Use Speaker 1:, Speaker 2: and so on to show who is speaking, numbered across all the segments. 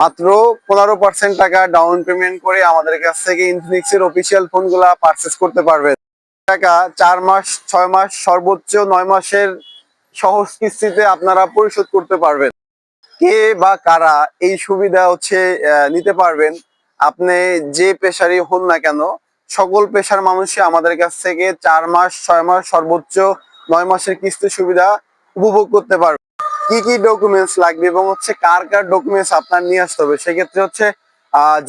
Speaker 1: মাত্র পনেরো পার্সেন্ট টাকা ডাউন পেমেন্ট করে আমাদের কাছ থেকে ইনফিনিক্স এর অফিসিয়াল ফোনগুলা পারচেস করতে পারবেন। টাকা চার মাস, ছয় মাস, সর্বোচ্চ নয় মাসের সহজ কিস্তিতে আপনারা পরিশোধ করতে পারবেন। কে বা কারা এই সুবিধা হচ্ছে নিতে পারবেন। আপনি যে পেশারই হন না কেন, সকল পেশার মানুষই আমাদের কাছ থেকে চার মাস, ছয় মাস সর্বোচ্চ নয় মাসের কিস্তি সুবিধা উপভোগ করতে পারবে। কি কি ডকুমেন্টস লাগবে এবং হচ্ছে কার কার ডকুমেন্টস আপনার নিয়ে আসতে হবে? সেক্ষেত্রে হচ্ছে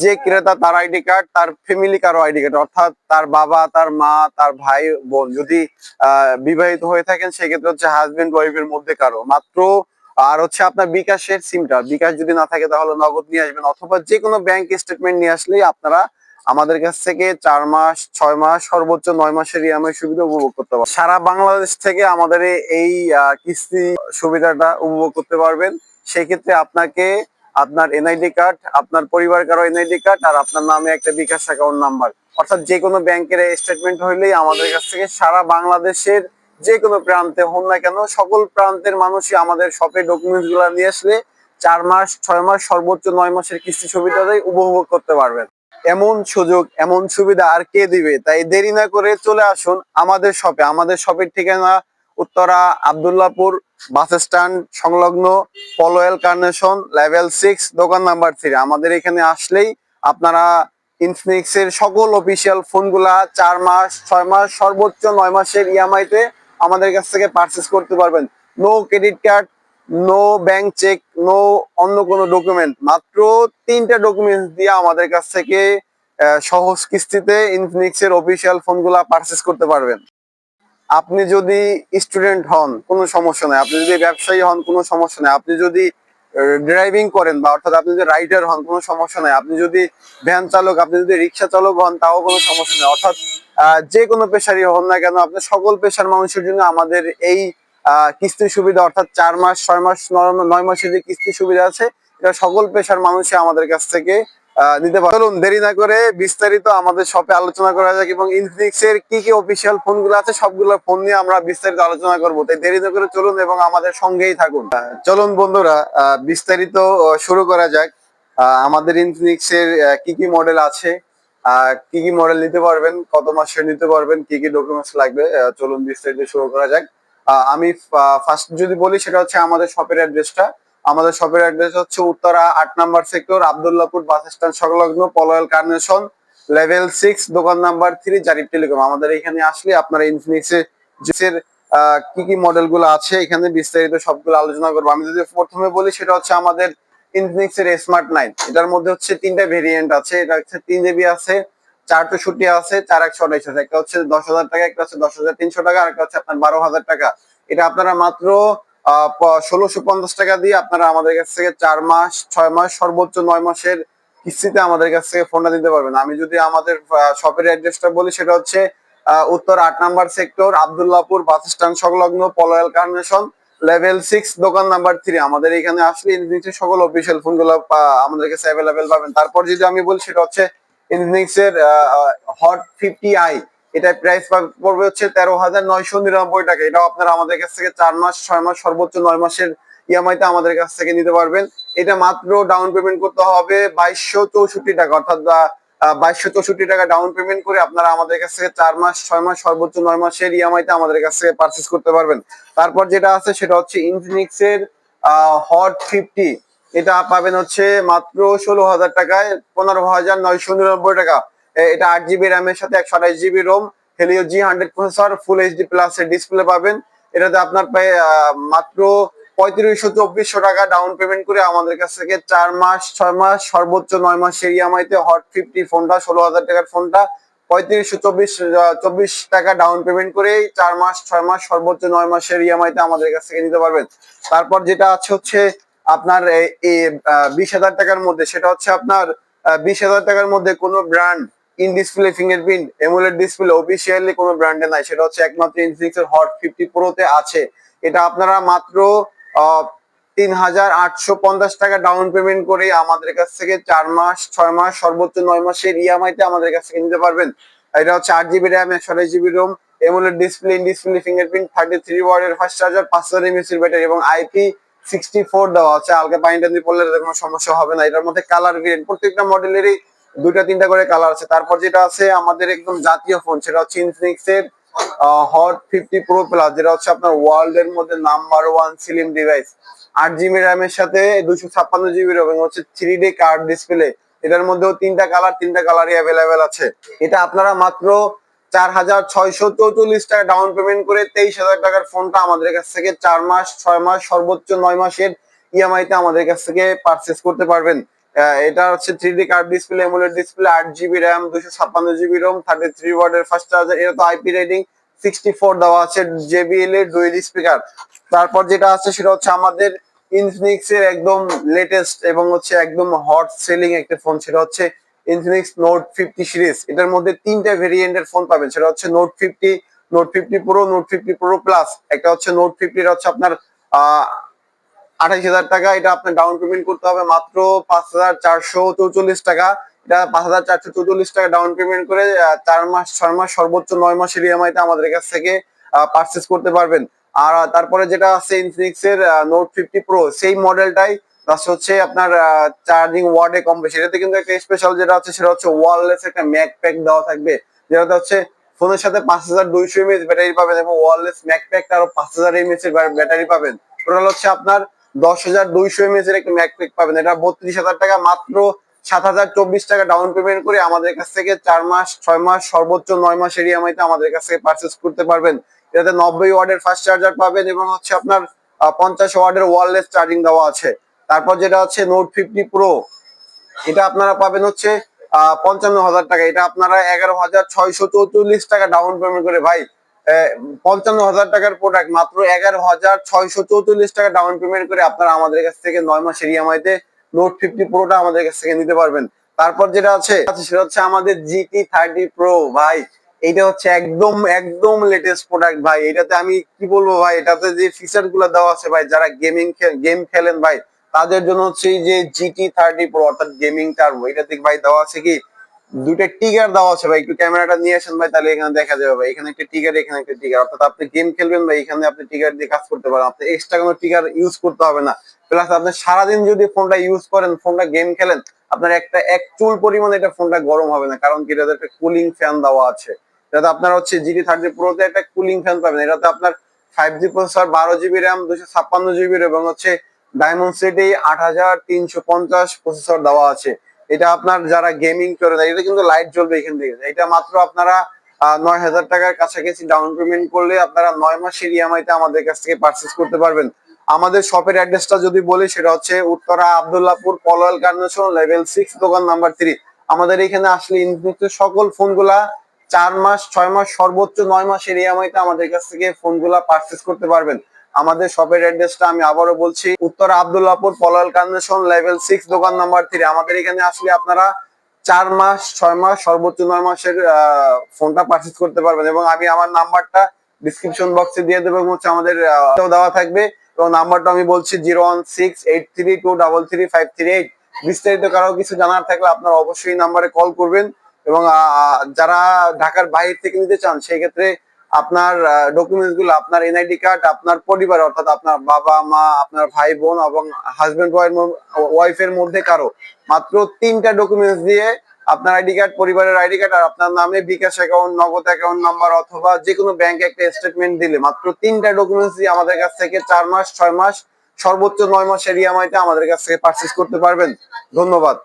Speaker 1: যে ক্রেতা তার আইডি কার্ড তার ফ্যামিলি কারও আইডি কার্ড অর্থাৎ তার বাবা, তার মা, তার ভাই, বোন যদি বিবাহিত হয়ে থাকেন, সেক্ষেত্রে হচ্ছে হাজবেন্ড ওয়াইফের মধ্যে কারও। মাত্র, আর হচ্ছে আপনার বিকাশের সিমটা বিকাশ যদি না থাকে তাহলে নগদ নিয়ে আসবেন, অথবা যে কোনো ব্যাংক স্টেটমেন্ট নিয়ে আসলেই আপনারা আমাদের কাছ থেকে চার মাস, ছয় মাস, সর্বোচ্চ নয় মাসের ইএমআই সুবিধা উপভোগ করতে পারবেন। সারা বাংলাদেশ থেকে আমাদের এই কিস্তি সুবিধাটা উপভোগ করতে পারবেন। সেক্ষেত্রে আপনাকে আপনার এনআইডি কার্ড, আপনার পরিবার কারও এনআইডি কার্ড আর আপনার নামে একটা বিকাশ অ্যাকাউন্ট নাম্বার। অর্থাৎ যে কোনো ব্যাংকের স্টেটমেন্ট হইলেই আমাদের কাছ থেকে সারা বাংলাদেশের যে কোনো প্রান্তে হন না কেন, সকল প্রান্তের মানুষই আমাদের শপে ডকুমেন্টসগুলো নিয়ে আসলে চার মাস, ছয় মাস, সর্বোচ্চ নয় মাসের কিস্তি সুবিধাটাই উপভোগ করতে পারবেন। এমন সুযোগ, এমন সুবিধা আর কে দিবে? তাই দেরি না করে চলে আসুন আমাদের শপে। আমাদের শপের ঠিকানা উত্তরা আবদুল্লাপুর বাস স্ট্যান্ড সংলগ্ন পলোয়েল কার্নেশন লেভেল সিক্স, দোকান নাম্বার থ্রি। আমাদের এখানে আসলেই আপনারা ইনফিনিক্স এর সকল অফিসিয়াল ফোনগুলা চার মাস, ছয় মাস, সর্বোচ্চ নয় মাসের ইএমআই তে আমাদের কাছ থেকে পারচেস করতে পারবেন। No credit card no bank cheque no অন্য কোনো ডকুমেন্ট মাত্র তিনটা ডকুমেন্টস দিয়ে আমাদের কাছ থেকে সহজ কিস্তিতে ইনফিনিক্স এর অফিসিয়াল ফোনগুলা পারচেস করতে পারবেন। আপনি যদি স্টুডেন্ট হন, কোনো সমস্যা নাই। আপনি যদি ব্যবসায়ী হন, কোনো সমস্যা নাই। আপনি যদি ড্রাইভিং করেন বা অর্থাৎ আপনি যদি রাইডার হন, কোনো সমস্যা নাই। আপনি যদি ভ্যান চালক, আপনি যদি রিক্সা চালক হন, তাও কোনো সমস্যা নেই। অর্থাৎ যে কোনো পেশারই হন না কেন, আপনি সকল পেশার মানুষের জন্য আমাদের এই কিস্তির সুবিধা অর্থাৎ চার মাস ছয় মাস নয়- মাসের যে কিস্তির সুবিধা আছে এটা সকল পেশার মানুষই আমাদের কাছ থেকে আহ, পারে। চলুন দেরি না করে বিস্তারিত আমাদের শপে আলোচনা করা যাক এবং ইনফিনিক্স এর কি কি অফিসিয়াল ফোনগুলো আছে সবগুলো ফোন নিয়ে আমরা বিস্তারিত আলোচনা করব। তাই দেরি না করে চলুন এবং আমাদের সঙ্গেই থাকুন। চলুন বন্ধুরা বিস্তারিত শুরু করা যাক। আমাদের ইনফিনিক্স এর কি কি মডেল আছে কি কি মডেল নিতে পারবেন কত মাসে নিতে পারবেন কি কি ডকুমেন্টস লাগবে চলুন বিস্তারিত শুরু করা যাক। আমি ফার্স্ট যদি বলি সেটা হচ্ছে আমাদের শপের অ্যাড্রেসটা আমাদের শপের অ্যাড্রেস হচ্ছে উত্তরা আট number sector Abdullahpur bus stand সংলগ্ন পলয়েল কার্নেশন লেভেল সিক্স দোকান নাম্বার থ্রি জারিফ টেলিকম আমাদের এখানে আসলে আপনারা ইনফিনিক্স এর আহ, কি কি মডেলগুলো আছে এখানে বিস্তারিত সবগুলো আলোচনা করব। আমি যদি প্রথমে বলি সেটা হচ্ছে আমাদের ইনফিনিক্স এর স্মার্ট নাইন এটার মধ্যে হচ্ছে তিনটা ভেরিয়েন্ট আছে। এটা হচ্ছে তিন জিবি আছে চার চৌষট্টি আছে, চার একশো আঠাইশ আছে। একটা হচ্ছে দশ হাজার টাকা, একটা হচ্ছে দশ হাজার তিনশো টাকা, আর একটা হচ্ছে আপনার বারো হাজার টাকা। এটা আপনারা মাত্র ষোলোশো পঞ্চাশ টাকা দিয়ে আপনারা আমাদের কাছ থেকে চার মাস, ছয় মাস, সর্বোচ্চ নয় মাসের কিস্তিতে আমাদের কাছ থেকে ফোনটা দিতে পারবেন। আমি যদি আমাদের শপের অ্যাড্রেসটা বলি, সেটা হচ্ছে উত্তর আট number sector Abdullahpur bus stand সংলগ্ন পলয়াল কার্নেশন লেভেল সিক্স দোকান নাম্বার থ্রি আমাদের এখানে আসলে সকল অফিসিয়াল ফোনগুলো আমাদের কাছে অ্যাভেলেবেল পাবেন। তারপর যদি আমি বলি, সেটা হচ্ছে ইনফিনিক্স এর হট ফিফটি আই এটার প্রাইস পড়বে হচ্ছে তেরো হাজার নয়শো নিরানব্বই টাকা। এটাও আপনারা আমাদের কাছ থেকে চার মাস, ছয় মাস, সর্বোচ্চ নয় মাসের ইএমআই তে আমাদের কাছ থেকে নিতে পারবেন। এটা মাত্র ডাউন পেমেন্ট করতে হবে বাইশশো চৌষট্টি টাকা, অর্থাৎ বাইশশো চৌষট্টি টাকা ডাউন পেমেন্ট করে আপনারা আমাদের কাছ থেকে চার মাস, ছয় মাস, সর্বোচ্চ নয় মাসের ইএমআই তে আমাদের কাছ থেকে পারচেস করতে পারবেন। তারপর যেটা আছে সেটা হচ্ছে ইনফিনিক্স এর হট ফিফটি এটা পাবেন হচ্ছে মাত্র ষোলো হাজার টাকায়, পনেরো হাজার নয়শো নিরানব্বই টাকা। এটা আট জিবি র্যামের সাথে একশো আঠাশ GB ROM Helio G hundred processor full HD plus এর ডিসপ্লে পাবেন। এটাতে আপনার প্রায় মাত্র পঁয়ত্রিশশো চব্বিশশো টাকা ডাউন পেমেন্ট করে আমাদের কাছ থেকে চার মাস, ছয় মাস, সর্বোচ্চ নয় মাসের ইএমআই তে হট ফিফটি ফোনটা ষোলো হাজার টাকার ফোনটা পঁয়ত্রিশশো চব্বিশ চব্বিশ টাকা ডাউন পেমেন্ট করে চার মাস, ছয় মাস, সর্বোচ্চ নয় মাসের ইএমআই তে আমাদের কাছ থেকে নিতে পারবেন। তারপর যেটা আছে হচ্ছে আপনার বিশ হাজার টাকার মধ্যে, সেটা হচ্ছে আপনার বিশ হাজার টাকার মধ্যে কোনো brand in display fingerprint AMOLED display officially কোনো ব্র্যান্ডে নাই। সেটা হচ্ছে একমাত্র ইনফিনিক্স এর হট ফিফটি প্রোতে আছে। এটা আপনারা মাত্র তিন হাজার আটশো পঞ্চাশ টাকা ডাউন পেমেন্ট করে আমাদের কাছ থেকে চার মাস, ছয় মাস, সর্বোচ্চ নয় মাসের ইএমআই তে আমাদের কাছ থেকে নিতে পারবেন। এটা হচ্ছে আট জিবি র্যাম একশো আঠাশ GB ROM AMOLED display in display fingerprint thirty three ওয়ার্ডের ফাস্ট চার্জার পাঁচ হাজার এমএসির ব্যাটারি এবং আইপি এটার মধ্যে ওয়ার্ল্ড এর মধ্যে নাম্বার ওয়ান সিলিম ডিভাইস সাথে ছাপ্পান্ন জিবি হচ্ছে থ্রি ডি কার্ড ডিসপ্লে এটার মধ্যেও তিনটা কালার তিনটা কালারই অ্যাভেলেবেল আছে। এটা আপনারা মাত্র চার হাজার ছয়শো চৌচল্লিশ টাকা ডাউন পেমেন্ট করে তেইশ হাজার টাকার ফোনটা আমাদের কাছ থেকে চার মাস, ছয় মাস, সর্বোচ্চ নয় মাসের ইএমআই তে আমাদের কাছ থেকে পারচেস করতে পারবেন। এটা হচ্ছে three D curved display AMOLED display আট জিবি র্যাম দুশো ছাপ্পান্ন জিবি রোম থার্টি থ্রি ওয়ার্ডের ফার্স্ট চার্জার এটা তো আইপি রেটিং সিক্সটি ফোর দেওয়া আছে জেবিএল এর ডুয়েল স্পিকার তারপর যেটা আছে সেটা হচ্ছে আমাদের ইনফিনিক্স এর একদম লেটেস্ট এবং হচ্ছে একদম হট সেলিং একটা ফোন সেটা হচ্ছে ইনফিনিক্স নোট ফিফটি সিরিজ এটার মধ্যে তিনটা ভেরিয়েন্টের ফোন পাবেন। সেটা হচ্ছে note fifty note fifty pro note fifty pro plus একটা হচ্ছে নোট ফিফটির হচ্ছে আপনার আঠাইশ হাজার টাকা, এটা আপনার ডাউন পেমেন্ট করতে হবে মাত্র পাঁচ হাজার চারশো চৌচল্লিশ টাকা। এটা পাঁচ হাজার চারশো চৌচল্লিশ টাকা ডাউন পেমেন্ট করে চার মাস, ছয় মাস, সর্বোচ্চ নয় মাসের ইএমআই তে আমাদের কাছ থেকে পারচেস করতে পারবেন। আর, তারপরে যেটা আছে ইনফিনিক্স এর নোট ফিফটি প্রো সেই মডেলটাই প্লাস হচ্ছে আপনার চার্জিং ওয়ার্ডে কম বেশি। এটাতে কিন্তু একটা স্পেশাল যেটা হচ্ছে সেটা হচ্ছে ওয়ারলেস একটা ম্যাক প্যাক দেওয়া থাকবে। যেটাতে হচ্ছে ফোনের সাথে পাঁচ হাজার দুইশো এমএএচ ব্যাটারি পাবেন এবং ওয়ারলেস ম্যাক প্যাকটা আরও পাঁচ হাজার এমএএচ এর ব্যাটারি পাবেন। টোটাল হচ্ছে আপনার দশ হাজার দুইশো এমএএচ এর একটা ম্যাক প্যাক পাবেন। এটা বত্রিশ হাজার টাকা মাত্র সাত হাজার চব্বিশ টাকা ডাউন পেমেন্ট করে আমাদের কাছ থেকে চার মাস, ছয় মাস, সর্বোচ্চ নয় মাসের ইএমআই তে আমাদের কাছ থেকে পারচেস করতে পারবেন। এটাতে নব্বই ওয়ার্ডের ফাস্ট চার্জার পাবেন এবং হচ্ছে আপনার পঞ্চাশ ওয়ার্ডের ওয়ারলেস চার্জিং দেওয়া আছে। তারপর যেটা হচ্ছে নোট ফিফটি প্রো এটা আপনারা পাবেন হচ্ছে পঞ্চান্ন হাজার টাকা। এটা আপনারা এগারো হাজার ছয়শো চৌচল্লিশ টাকা ডাউন পেমেন্ট করে, ভাই পঞ্চান্ন হাজার টাকার প্রোডাক্ট মাত্র এগারো হাজার ছয়শো চৌচল্লিশ টাকা ডাউন পেমেন্ট করে আপনারা আমাদের কাছ থেকে নয় মাসের ইএমআই তে নোট ফিফটি প্রোটা আমাদের কাছ থেকে নিতে পারবেন। তারপর যেটা আছে সেটা হচ্ছে আমাদের জিটি থার্টি প্রো ভাই। এটা হচ্ছে একদম একদম লেটেস্ট প্রোডাক্ট ভাই। এটাতে আমি কি বলব, ভাই? এটাতে যে ফিচারগুলো দেওয়া আছে, ভাই, যারা গেমিং গেম খেলেন, ভাই তাদের জন্য হচ্ছে যে জিটি থার্টি প্রো অর্থাৎ গেমিং টার্বো এটাতে ভাই দেওয়া আছে কি? দুইটা টিগার দেওয়া আছে ভাই, একটু ক্যামেরাটা নিয়ে আসেন ভাই, তাহলে এখানে দেখা যাবে ভাই। এখানে একটা টিগার এখানে একটা টিগার অর্থাৎ আপনি গেম খেলবেন ভাই, এখানে আপনি টিগার দিয়ে কাজ করতে পারেন। আপনি এক্সট্রা কোনো টিগার ইউজ করতে হবে না। প্লাস আপনি সারাদিন যদি ফোনটা ইউজ করেন ফোনটা গেম খেলেন, আপনার একটা এক চুল পরিমাণে এটা ফোনটা গরম হবে না। কারণ কি? এটাতে একটা কুলিং ফ্যান দেওয়া আছে। এটাতে আপনার হচ্ছে জিটি থার্টি প্রোতে একটা কুলিং ফ্যান পাবেন। এটাতে আপনার ফাইভ জি প্রসেসর বারো জিবি র্যাম দুশো ছাপ্পান্ন জিবি এবং হচ্ছে ডায়মন্ড সিটি আট হাজার তিনশো পঞ্চাশ প্রসেসর দেওয়া আছে। এটা আপনার যারা গেমিং করে দেয়, এটা কিন্তু লাইট জ্বলবে এখান থেকে। এটা মাত্র আপনারা নয় হাজার টাকার কাছাকাছি ডাউন পেমেন্ট করলে আপনারা নয় মাসের ইএমআই তে আমাদের কাছ থেকে পারচেস করতে পারবেন। আমাদের শপের অ্যাড্রেসটা যদি বলি, সেটা হচ্ছে Uttara Abdullahpur Polwel Carnation level six দোকান নাম্বার থ্রি আমাদের এখানে আসলে ইনফিনিক্সের সকল ফোনগুলা চার মাস, ছয় মাস সর্বোচ্চ নয় মাসের ইএমআই তে আমাদের কাছ থেকে ফোনগুলা পারচেস করতে পারবেন। আমাদের শপের অ্যাড্রেসটা আমি আবারও বলছি। উত্তর Abdullahpur Polwel Carnation level six দোকান নাম্বার থ্রি আমাদের এখানে আসলে আপনারা চার মাস, ছয় মাস, সর্বোচ্চ নয় মাসের ফোনটা পারচেস করতে পারবেন এবং আমি আমার নাম্বারটা ডিসক্রিপশন বক্সে দিয়ে দেবো হচ্ছে আমাদের দেওয়া থাকবে এবং নাম্বারটা আমি বলছি zero one six eight three two double three five three eight বিস্তারিত কারও কিছু জানার থাকলে আপনারা অবশ্যই নাম্বারে কল করবেন এবং যারা ঢাকার বাইরে থেকে নিতে চান, সেই ক্ষেত্রে আপনার ডকুমেন্টসগুলো, আপনার এনআইডি কার্ড আপনার পরিবার, অর্থাৎ আপনার বাবা, মা, আপনার ভাই, বোন এবং হাজবেন্ড ওয়াইফের মধ্যে কারও। মাত্র তিনটা ডকুমেন্টস দিয়ে আপনার আইডি কার্ড পরিবারের আইডি কার্ড আর আপনার নামে bKash account Nagad account number অথবা যে কোনো ব্যাংকে একটা স্টেটমেন্ট দিলে মাত্র তিনটা ডকুমেন্টস দিয়ে আমাদের কাছ থেকে চার মাস, ছয় মাস, সর্বোচ্চ নয় মাসের ইএমআই তে আমাদের কাছ থেকে পারচেস করতে পারবেন। ধন্যবাদ।